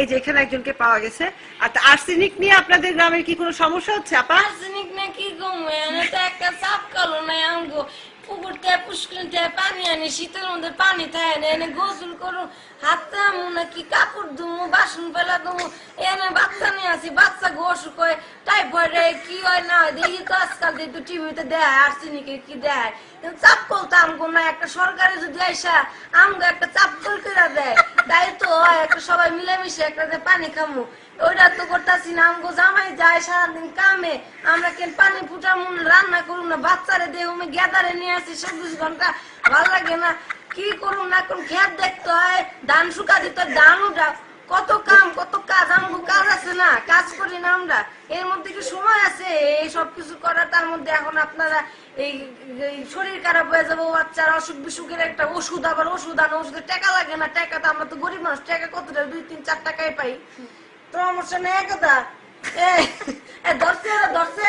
এই যে এখানে একজনকে পাওয়া গেছে। আর আর্সেনিক নিয়ে আপনাদের গ্রামের কি কোনো সমস্যা হচ্ছে, আপা? আর্সেনিক না কি কমবে এনে তো একটা চাপ কালো নাই আমগো। পুকুর থেকে পুষ্করিণ থেকে পানি আনি, শীতের মধ্যে পানি থাকে না এনে গোসল করু, হাত আমু নাকি কাপড় ধুমু, বাসন ফেলা ধুমু, এনে বাচ্চা নিয়ে আসি বাচ্চা গো অসুখ হয় টাইফয়েড কি হয় না হয়, দেখি তো আজকাল যেহেতু টিভিতে দেয় আর্সেনিকের কি দেয় চাপ করতে আমগো না, একটা সরকারে যদি আইসা, আমগো একটা চাপ করে করে দেয়। তাই সবাই মিলেমিশে একটাতে পানি খামু। ওইটা তো করতেছি না, আমগো জামাই যায় সারাদিন কামে। আমরা কেন পানি ফুটামু রান্না করুন না, বাচ্চারে দেহ গেদারে নিয়ে আসি চব্বিশ ঘণ্টা। ভালো লাগে না, কি করুন না কোন খেত দেখতে হয়, ধান শুকা দিতে ধান উঠা। কত কাম, কত কাজ আমরা এর মধ্যে কি সময় আছে? এই সব কিছু করার তার মধ্যে এখন আপনারা এই শরীর খারাপ হয়ে যাব, বাচ্চার অসুখ বিসুখের একটা ওষুধ, আবার ওষুধ আনো ওষুধের টাকা লাগে না। টাকা তো আমরা তো গরিব মানুষ, টাকা কত দুই, তিন, চার টাকায় পাই। পরামর্শ নেই কথা এ ধরছে ধরছে।